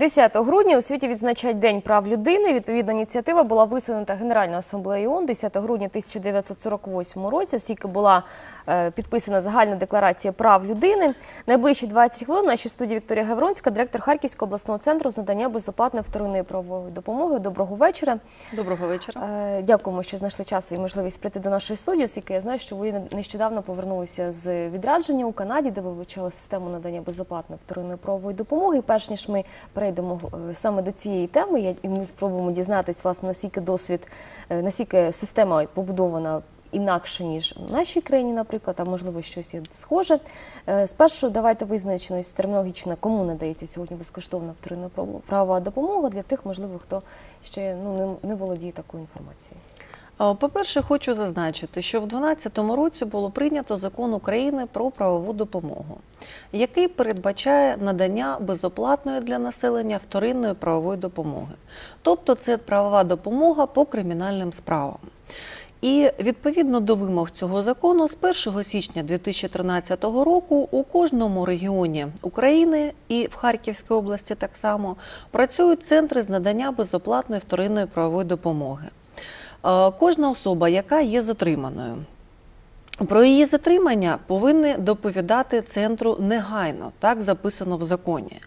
10 грудня у світі відзначають День прав людини. Відповідна ініціатива була висунута Генеральною асамблеєю ООН 10 грудня 1948 році, оскільки була е, підписана загальна декларація прав людини. Найближчі 20 хвилин в нашій студії Вікторія Гавронська, директор Харківського обласного центру з надання безоплатної вторинної правової допомоги. Доброго вечора. Доброго вечора. Е, Дякуємо, що знайшли час і можливість прийти до нашої студії, оскільки я знаю, що ви нещодавно повернулися з відрядження у Канаді, де ви вивчали систему надання безоплатної вторинної правової допомоги. Перш ніж ми перейдемо е, саме до цієї теми, і ми спробуємо дізнатися, власне, наскільки досвід, е, наскільки система побудована. Інакше ніж в нашій країні, наприклад, а можливо щось є схоже. Е, Спершу давайте визначеність термінологічно, кому надається сьогодні безкоштовна вторинна право- правова допомога для тих, можливо, хто ще ну не володіє такою інформацією. А, По-перше, хочу зазначити, що в 2012 році було прийнято закон України про правову допомогу, який передбачає надання безоплатної для населення вторинної правової допомоги. Тобто це правова допомога по кримінальним справам. І відповідно до вимог цього закону, з 1 січня 2013 року у кожному регіоні України і в Харківській області так само працюють центри з надання безоплатної вторинної правової допомоги. Е, Кожна особа, яка є затриманою, про її затримання повинні доповідати центру негайно, так записано в законі.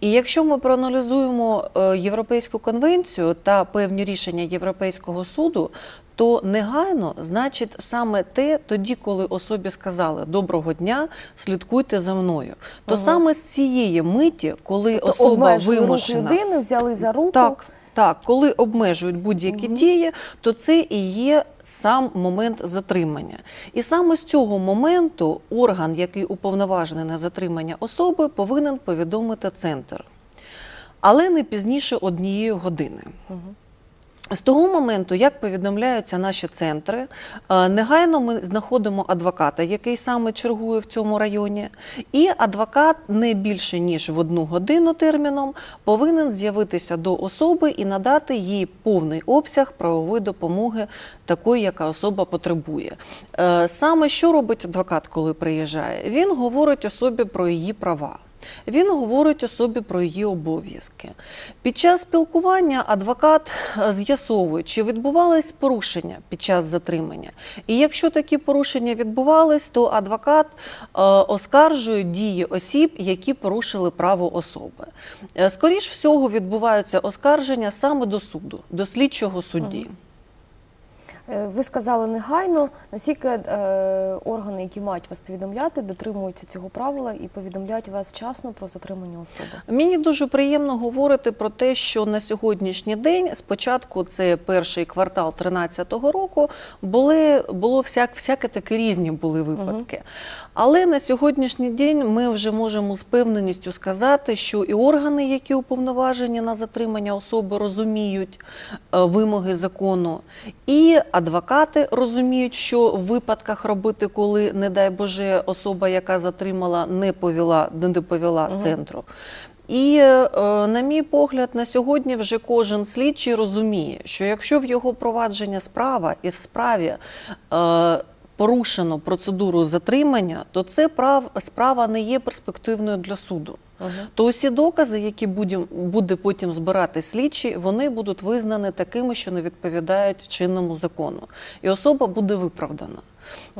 І якщо ми проаналізуємо е, Європейську конвенцію та певні рішення Європейського суду, то негайно значить саме те, тоді, коли особі сказали доброго дня, слідкуйте за мною. То Ага. саме з цієї миті, коли Тобто особа вимушена людини, взяли за руку. так, так, коли обмежують будь-які дії, то це і є сам момент затримання. І саме з цього моменту орган, який уповноважений на затримання особи, повинен повідомити центр. Але не пізніше однієї години. Мгм. З того моменту, як повідомляються наші центри, е, негайно ми знаходимо адвоката, який саме чергує в цьому районі, і адвокат не більше ніж в одну годину терміном повинен з'явитися до особи і надати їй повний обсяг правової допомоги, такої, яка особа потребує. Е, Саме що робить адвокат, коли приїжджає? Він говорить особі про її права. Він говорить особі про її обов'язки. Під час спілкування адвокат е, з'ясовує, чи відбувались порушення під час затримання. І якщо такі порушення відбувались, то адвокат е, оскаржує дії осіб, які порушили право особи. Е, Скоріш всього відбуваються оскарження саме до суду, до слідчого судді. Е, Ви сказали негайно, наскільки е, органи, які мають вас повідомляти, дотримуються цього правила і повідомляють вас вчасно про затримання особи. Мені дуже приємно говорити про те, що на сьогоднішній день, спочатку це перший квартал 2013 року, були, було всяк, всяке таке різні були випадки. Але на сьогоднішній день ми вже можемо з певненістю сказати, що і органи, які уповноважені на затримання особи, розуміють е, вимоги закону, і адвокати розуміють, що в випадках робити, коли, не дай Боже, особа, яка затримала, не повела, не доповіла угу. центру. І, е, на мій погляд, на сьогодні вже кожен слідчий розуміє, що якщо в його провадження справа і в справі е, порушено процедуру затримання, то це прав, справа не є перспективною для суду. То усі докази, які будем- буде потім збирати слідчий, вони будуть визнані такими, що не відповідають чинному закону, і особа буде виправдана.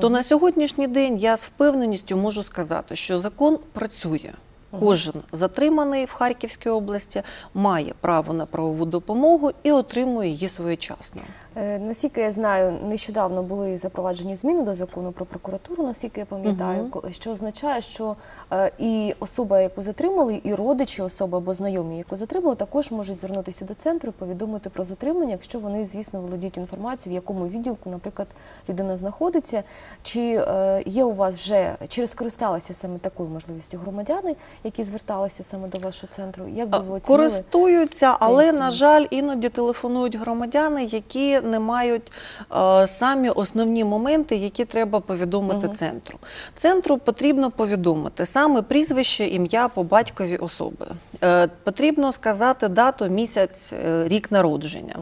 То на сьогоднішній день я з впевненістю можу сказати, що закон працює. Кожен затриманий в Харківській області має право на правову допомогу і отримує її своєчасно. Е, Наскільки я знаю, нещодавно були запроваджені зміни до закону про прокуратуру, наскільки я пам'ятаю, ко- що означає, що е, і особа, яку затримали, і родичі особи або знайомі, яку затримали, також можуть звернутися до центру і повідомити про затримання, якщо вони, звісно, володіють інформацією, в якому відділку, наприклад, людина знаходиться. Чи е, є у вас вже чи скористалися саме такою можливістю громадяни, які зверталися саме до вашого центру? Як би ви оцінили? Користуються, але інструмент? на жаль, іноді телефонують громадяни, які не мають е, самі основні моменти, які треба повідомити угу. центру. Центру потрібно повідомити саме прізвище, ім'я по батькові особи. Е, Потрібно сказати дату, місяць, е, рік народження.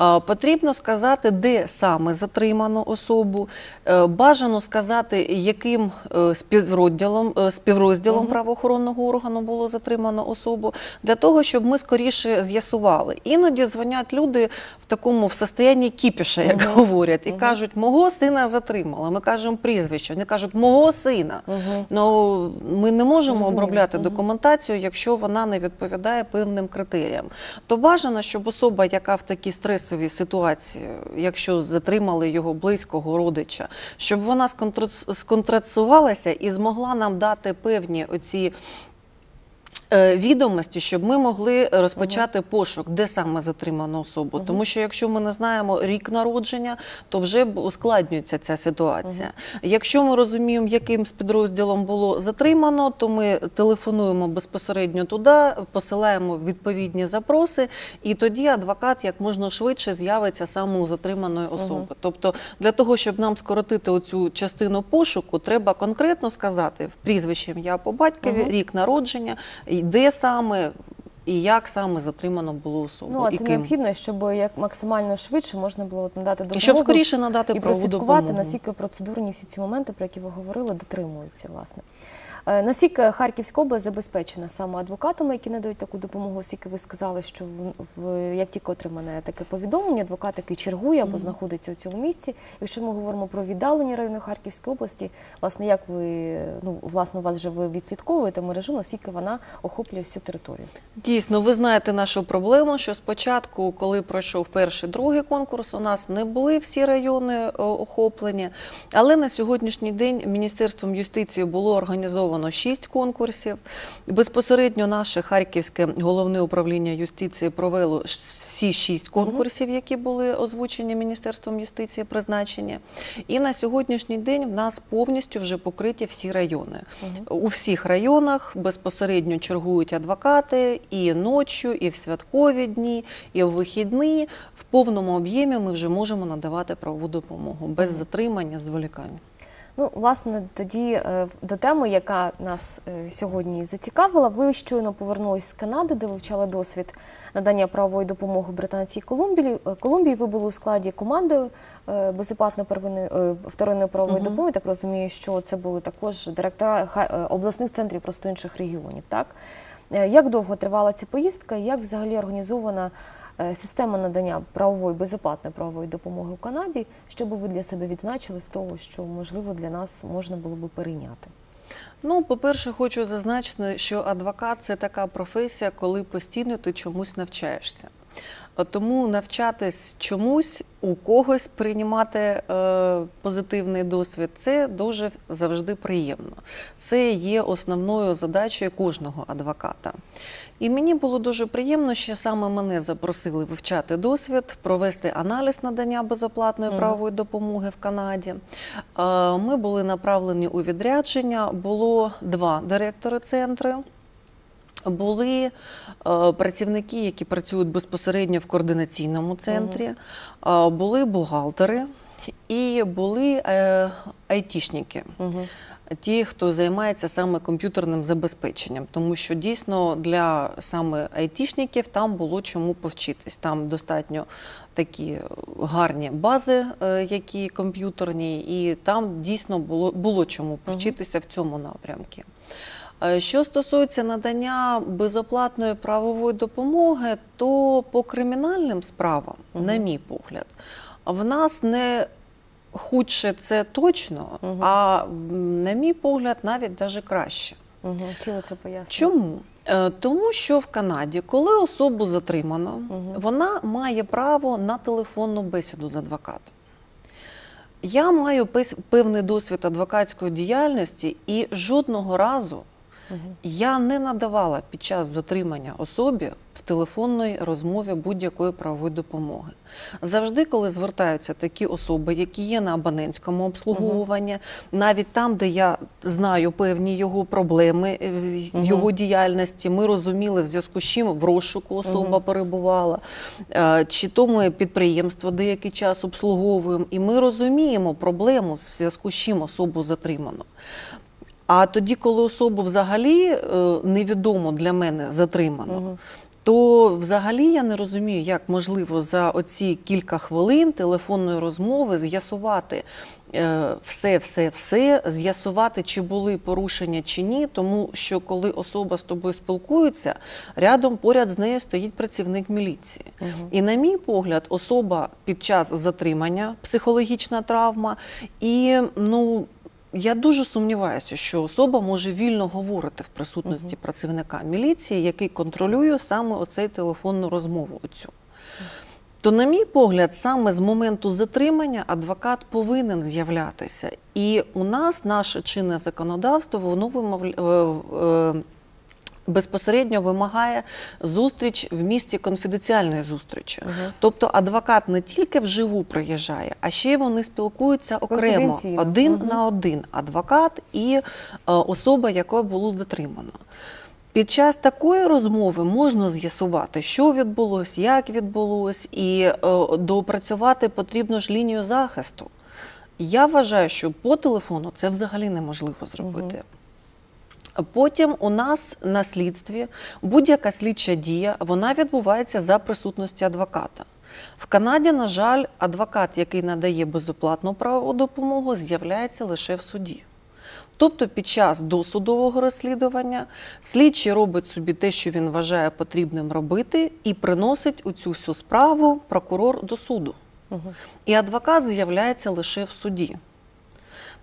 Е, Потрібно сказати, де саме затримано особу. Бажано сказати, яким співрозділом, співрозділом правоохоронного органу було затримано особу, для того, щоб ми скоріше з'ясували. Іноді дзвонять люди в такому в состоянні кіпіша, як говорять, і кажуть, мого сина затримали. Ми кажемо прізвище. Вони кажуть, мого сина. Угу. Ну, ми не можемо обробляти документацію, якщо вона не відповідає певним критеріям. То бажано, щоб особа, яка в такій стресовій ситуації, якщо затримали його близького родича, щоб вона сконтрацувалася і змогла нам дати певні оці. Е, Відомості, щоб ми могли розпочати пошук, де саме затримано особу. Тому що якщо ми не знаємо рік народження, то вже ускладнюється ця ситуація. Якщо ми розуміємо, яким з підрозділом було затримано, то ми телефонуємо безпосередньо туди, посилаємо відповідні запроси, і тоді адвокат як можна швидше з'явиться саме у затриманої особи. Тобто, для того, щоб нам скоротити оцю частину пошуку, треба конкретно сказати прізвище ім'я по батькові, рік народження, де саме. І як саме затримано було особу? Ну, а і це ким. необхідно, щоб як максимально швидше можна було от надати допомогу. І щоб скоріше надати і прослідкувати, наскільки процедурні всі ці моменти, про які ви говорили, дотримуються, власне. Е, Наскільки Харківська область забезпечена саме адвокатами, які надають таку допомогу, оскільки ви сказали, що в, в як тільки отримане таке повідомлення, адвокат, який чергує або знаходиться у цьому місці. Якщо ми говоримо про віддалені райони Харківської області, власне, як ви ну власне у вас же ви відслідковуєте мережу, наскільки вона охоплює всю територію? Дійсно, ви знаєте нашу проблему, що спочатку, коли пройшов перший другий конкурс, у нас не були всі райони е, охоплені. Але на сьогоднішній день Міністерством юстиції було організовано шість конкурсів. Безпосередньо наше Харківське головне управління юстиції провело всі шість конкурсів, які були озвучені Міністерством юстиції, призначені. І на сьогоднішній день в нас повністю вже покриті всі райони. У всіх районах безпосередньо чергують адвокати і ночі, і в святкові дні, і в вихідні. В повному об'ємі ми вже можемо надавати правову допомогу без затримання, зволікань. Ну, власне, тоді е, до теми, яка нас е, сьогодні зацікавила. Ви щойно повернулись з Канади, де вивчали досвід надання правової допомоги Британській Колумбії. Е, Колумбії ви були у складі команди безоплатної первинної вторинної правової Мгм. допомоги. Так розумію, що це були також директора обласних центрів просто інших регіонів. Так як довго тривала ця поїздка? Як взагалі організована система надання правової безоплатної правової допомоги у Канаді, що би ви для себе відзначили з того, що можливо для нас можна було би перейняти? Ну, по-перше, хочу зазначити, що адвокат це така професія, коли постійно ти чомусь навчаєшся. От Тому навчатись чомусь у когось приймати е, позитивний досвід це дуже завжди приємно. Це є основною задачею кожного адвоката. І мені було дуже приємно, що саме мене запросили вивчати досвід, провести аналіз надання безоплатної правової допомоги в Канаді. Е, Ми були направлені у відрядження. Було два директори центру. Були е, працівники, які працюють безпосередньо в координаційному центрі, е, були бухгалтери і були е, айтішники, Угу. ті, хто займається саме комп'ютерним забезпеченням, тому що дійсно для саме айтішників там було чому повчитись. Там достатньо такі гарні бази, е, які комп'ютерні, і там дійсно було, було чому повчитися в цьому напрямку. Е, Що стосується надання безоплатної правової допомоги, то по кримінальним справам, Мгм. на мій погляд, в нас не худше це точно, Мгм. а на мій погляд, навіть даже краще. Угу. Чи це пояснюєте? Чому? Е, Тому що в Канаді, коли особу затримано, Мгм. вона має право на телефонну бесіду з адвокатом. Я маю певний досвід адвокатської діяльності і жодного разу Угу. Я не надавала під час затримання особі в телефонній розмові будь-якої правової допомоги. Завжди, коли звертаються такі особи, які є на абонентському обслуговуванні, навіть там, де я знаю певні його проблеми, е, його діяльності, ми розуміли, в зв'язку з чим в розшуку особа Мгм. перебувала, е, чи то ми підприємство деякий час обслуговуємо, і ми розуміємо проблему, в зв'язку з чим особу затримано. А тоді, коли особу взагалі е, невідомо для мене затримано, Мгм. то взагалі я не розумію, як можливо за оці кілька хвилин телефонної розмови з'ясувати е, все, все, все, з'ясувати, чи були порушення чи ні, тому що коли особа з тобою спілкується, рядом поряд з нею стоїть працівник міліції. Мгм. І, на мій погляд, особа під час затримання, психологічна травма, і ну. Я дуже сумніваюся, що особа може вільно говорити в присутності угу. працівника міліції, який контролює саме оцей телефонну розмову. Оцю. То, на мій погляд, саме з моменту затримання адвокат повинен з'являтися. І у нас наше чинне законодавство воно вимовля... безпосередньо вимагає зустріч в місці конфіденціальної зустрічі. Мгм. Тобто адвокат не тільки вживу приїжджає, а ще й вони спілкуються окремо один Мгм. на один адвокат і е, особа, якою було затримано. Під час такої розмови можна з'ясувати, що відбулося, як відбулося, і е, доопрацювати потрібну ж лінію захисту. Я вважаю, що по телефону це взагалі неможливо зробити. Потім у нас на слідстві будь-яка слідча дія вона відбувається за присутності адвоката. В Канаді, на жаль, адвокат, який надає безоплатну правову допомогу, з'являється лише в суді. Тобто під час досудового розслідування слідчий робить собі те, що він вважає потрібним робити, і приносить у цю всю справу прокурор до суду. Мгм. І адвокат з'являється лише в суді.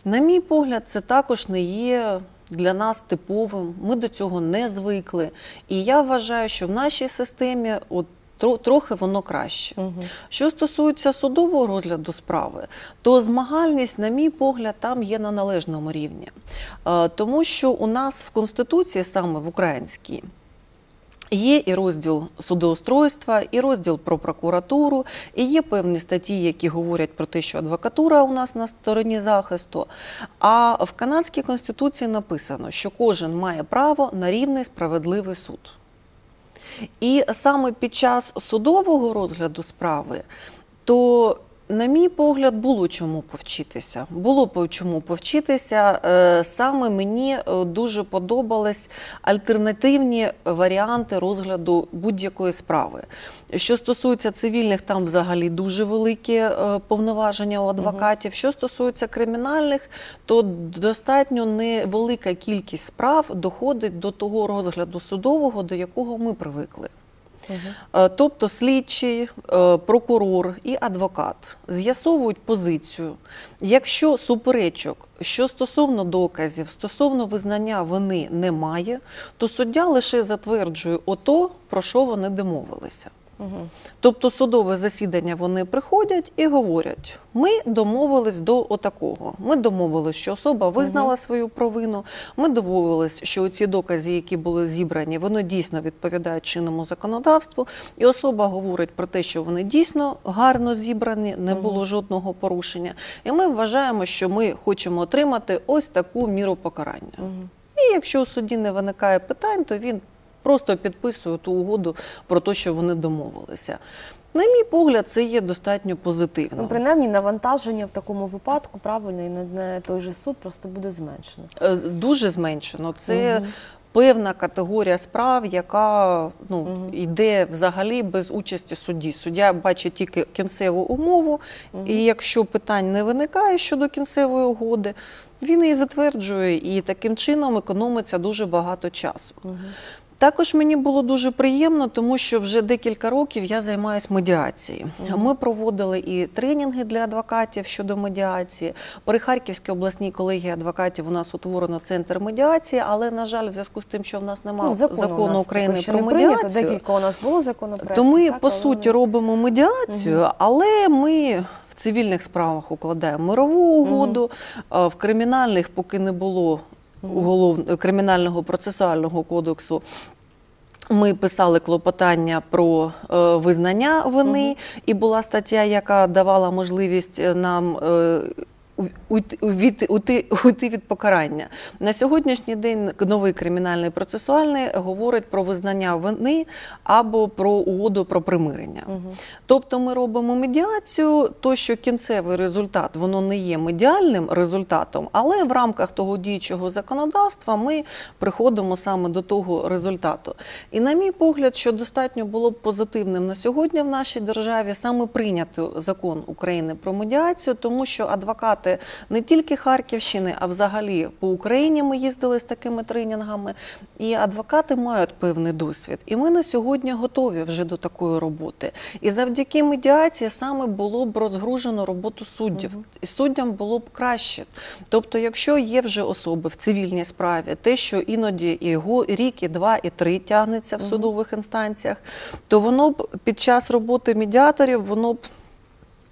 На мій погляд, це також не є для нас типовим. Ми до цього не звикли. І я вважаю, що в нашій системі от, тро- трохи воно краще. Угу. Що стосується судового розгляду справи, то змагальність, на мій погляд, там є на належному рівні. Е, Тому що у нас в Конституції, саме в українській, Є і розділ судоустройства, і розділ про прокуратуру, і є певні статті, які говорять про те, що адвокатура у нас на стороні захисту. А в канадській конституції написано, що кожен має право на рівний справедливий суд. І саме під час судового розгляду справи, то, на мій погляд, було чому повчитися. Було чому повчитися. Е, Саме мені е, дуже подобались альтернативні варіанти розгляду будь-якої справи. Що стосується цивільних, там взагалі дуже великі е, повноваження у адвокатів. Що стосується кримінальних, то достатньо невелика кількість справ доходить до того розгляду судового, до якого ми привикли. Е, Тобто слідчий, е, прокурор і адвокат з'ясовують позицію. Якщо суперечок, що стосовно доказів, стосовно визнання вини немає, то суддя лише затверджує ото, про що вони домовилися. Мгм. Тобто судове засідання вони приходять і говорять: ми домовились до отакого. Ми домовились, що особа визнала свою провину. Ми домовились, що ці докази, які були зібрані, вони дійсно відповідають чинному законодавству. І особа говорить про те, що вони дійсно гарно зібрані, не було жодного порушення. І ми вважаємо, що ми хочемо отримати ось таку міру покарання. Мгм. І якщо у суді не виникає питань, то він просто підписує ту угоду про те, що вони домовилися. На мій погляд, це є достатньо позитивно. Ну, принаймні, навантаження в такому випадку правильно і на, той же суд просто буде зменшено. Е, Дуже зменшено. Це Мгм. певна категорія справ, яка ну, Мгм. йде взагалі без участі судді. Суддя бачить тільки кінцеву умову, Мгм. і якщо питань не виникає щодо кінцевої угоди, він її затверджує, і таким чином економиться дуже багато часу. Мгм. Також мені було дуже приємно, тому що вже декілька років я займаюся медіацією. Ми проводили і тренінги для адвокатів щодо медіації. При Харківській обласній колегії адвокатів у нас утворено центр медіації, але на жаль, в зв'язку з тим, що в нас немає Ну, закону, закону, нас України що про не прийнято. медіацію, Декілька у нас було законопроектів. то ми так, по суті робимо медіацію, але ми в цивільних справах укладаємо мирову угоду, а в кримінальних, поки не було. Уголов... кримінального процесуального кодексу. Ми писали клопотання про е, визнання вини, Мгм. і була стаття, яка давала можливість е, нам е, уйти, уйти, від покарання. На сьогоднішній день новий кримінальний процесуальний говорить про визнання вини або про угоду про примирення. Мгм. Тобто ми робимо медіацію, то що кінцевий результат воно не є медіальним результатом, але в рамках того діючого законодавства ми приходимо саме до того результату. І на мій погляд, що достатньо було б позитивним на сьогодні в нашій державі саме прийняти закон України про медіацію, тому що адвокати не тільки Харківщини, а взагалі по Україні ми їздили з такими тренінгами, і адвокати мають певний досвід. І ми на сьогодні готові вже до такої роботи. І завдяки медіації саме було б розгружено роботу суддів, Мгм. і суддям було б краще. Тобто, якщо є вже особи в цивільній справі, те, що іноді і рік, і два, і три тягнеться в Мгм. судових інстанціях, то воно б під час роботи медіаторів воно б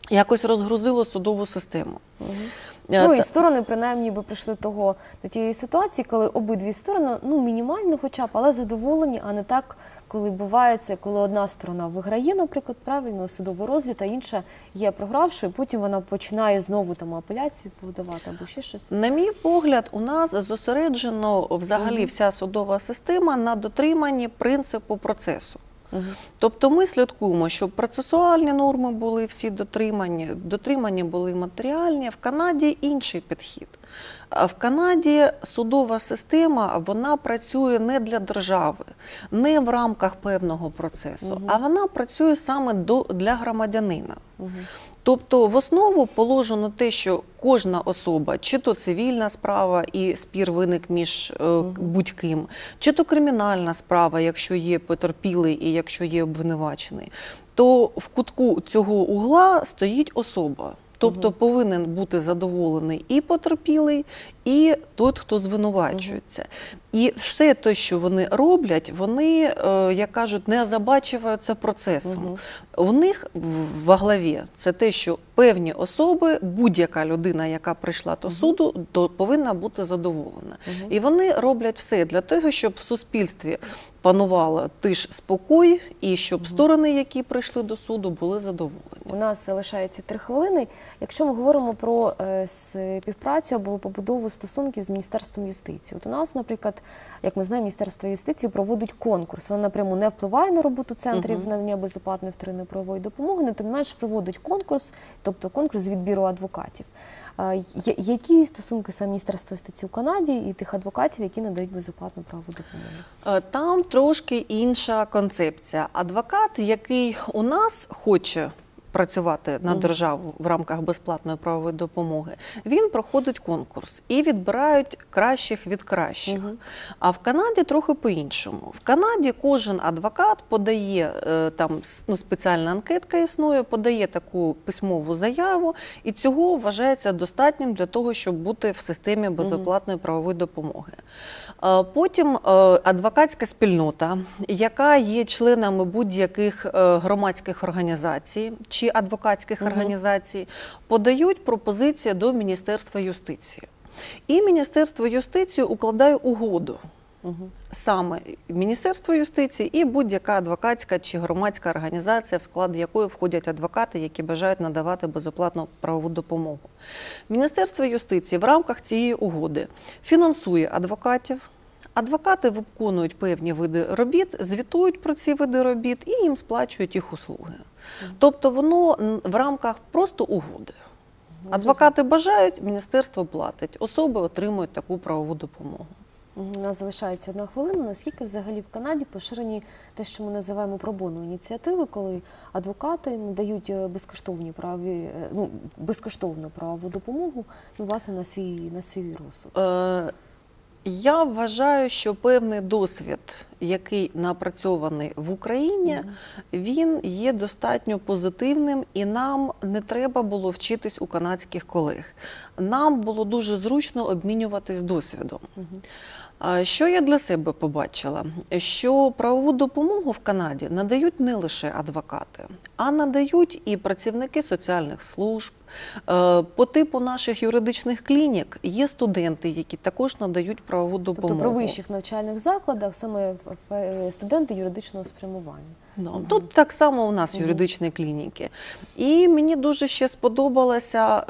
якось розгрузило судову систему. Е, Ну і сторони принаймні би прийшли того до тієї ситуації, коли обидві сторони ну мінімально, хоча б, але задоволені, а не так, коли буває це, коли одна сторона виграє, наприклад, правильно судовий розгляд, а інша є програвшою, потім вона починає знову там апеляцію подавати або ще щось. На мій погляд, у нас зосереджено взагалі Мгм. вся судова система на дотриманні принципу процесу. Тобто ми слідкуємо, щоб процесуальні норми були всі дотримані, дотримані були матеріальні. В Канаді інший підхід. В Канаді судова система вона працює не для держави, не в рамках певного процесу, угу. а вона працює саме до, для громадянина. Мгм. Тобто в основу положено те, що кожна особа, чи то цивільна справа і спір виник між е, будь-ким, чи то кримінальна справа, якщо є потерпілий і якщо є обвинувачений, то в кутку цього угла стоїть особа. Тобто Мгм. повинен бути задоволений і потерпілий, і той, хто звинувачується. І все те, що вони роблять, вони, е, як кажуть, не забачуються процесом. Мгм. В них в- во главі це те, що певні особи, будь-яка людина, яка прийшла до Мгм. суду, то повинна бути задоволена. Мгм. І вони роблять все для того, щоб в суспільстві панувала тиш спокій, і щоб сторони, які прийшли до суду, були задоволені. У нас залишається три хвилини. Якщо ми говоримо про е, співпрацю або побудову стосунків з міністерством юстиції, от у нас, наприклад, як ми знаємо, міністерство юстиції проводить конкурс. Воно напряму не впливає на роботу центрів Мгм. надання безоплатної вторинної правової допомоги, але тим менш проводить конкурс, тобто конкурс з відбіру адвокатів. Які стосунки саме міністерства юстиції у Канаді і тих адвокатів, які надають безоплатну правову допомогу? Е, Там трошки інша концепція. Адвокат, який у нас хоче працювати на державу в рамках безплатної правової допомоги, він проходить конкурс і відбирають кращих від кращих. Мгм. А в Канаді трохи по-іншому. В Канаді кожен адвокат подає е, там ну, спеціальна анкетка існує, подає таку письмову заяву, і цього вважається достатнім для того, щоб бути в системі безоплатної правової допомоги. Е, Потім е, адвокатська спільнота, яка є членами будь-яких е, громадських організацій чи адвокатських угу. організацій, подають пропозиції до Міністерства юстиції. І Міністерство юстиції укладає угоду Саме Міністерство юстиції і будь-яка адвокатська чи громадська організація, в склад якої входять адвокати, які бажають надавати безоплатну правову допомогу. Міністерство юстиції в рамках цієї угоди фінансує адвокатів. Адвокати виконують певні види робіт, звітують про ці види робіт і їм сплачують їх услуги. Тобто воно в рамках просто угоди. Адвокати бажають, міністерство платить, особи отримують таку правову допомогу. У нас залишається одна хвилина. Наскільки взагалі в Канаді поширені те, що ми називаємо пробону ініціативи, коли адвокати надають е, безкоштовні праві, е, ну безкоштовну правову допомогу, ну власне на свій на свій розсуд. Е, Я вважаю, що певний досвід, який напрацьований в Україні, він є достатньо позитивним, і нам не треба було вчитись у канадських колег. Нам було дуже зручно обмінюватись досвідом. Що я для себе побачила? Що правову допомогу в Канаді надають не лише адвокати, а надають і працівники соціальних служб. Е, По типу наших юридичних клінік є студенти, які також надають правову допомогу. Тобто при вищих навчальних закладах саме студенти юридичного спрямування. Ну, Тут так само у нас юридичні клініки. І мені дуже ще сподобалося, е,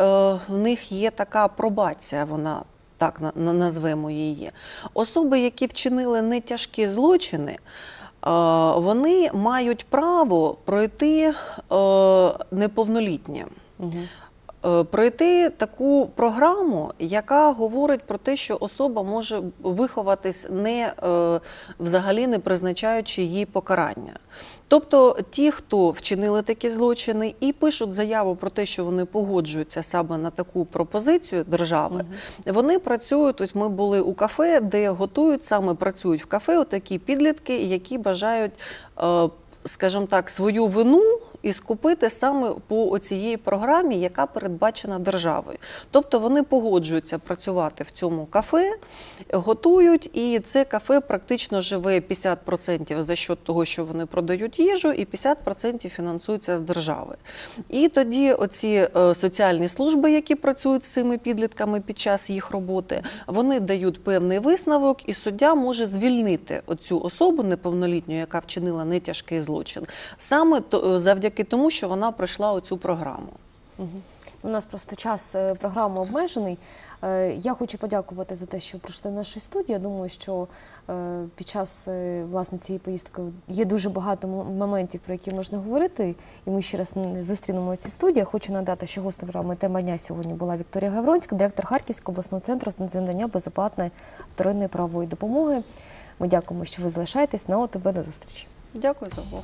в них є така пробація, вона так на- на- назвемо її. Особи, які вчинили не тяжкі злочини, е, вони мають право пройти е, неповнолітнє. Угу. Е, Пройти таку програму, яка говорить про те, що особа може виховатись не взагалі не призначаючи їй покарання. Тобто ті, хто вчинили такі злочини і пишуть заяву про те, що вони погоджуються саме на таку пропозицію держави, вони працюють. Ось ми були у кафе, де готують саме працюють в кафе. Отакі підлітки, які бажають, е, скажімо так, свою вину. І скупити саме по оцієї програмі, яка передбачена державою. Тобто вони погоджуються працювати в цьому кафе, готують, і це кафе практично живе 50% за счет того, що вони продають їжу, і 50% фінансується з держави. І тоді оці е, соціальні служби, які працюють з цими підлітками під час їх роботи, вони дають певний висновок, і суддя може звільнити оцю особу неповнолітню, яка вчинила нетяжкий злочин, саме то- завдяки тому, що вона пройшла оцю програму. Угу. У нас просто час е, програми обмежений. Е, Я хочу подякувати за те, що прийшли до нашої студії. Я думаю, що е, під час власне цієї поїздки є дуже багато моментів, про які можна говорити. І ми ще раз зустрінемо ці студії. Хочу надати, що гостем програми тема дня сьогодні була Вікторія Гавронська, директор Харківського обласного центру з надання безоплатної вторинної правової допомоги. Ми дякуємо, що ви залишаєтесь. На ОТБ до зустрічі. Дякую за увагу.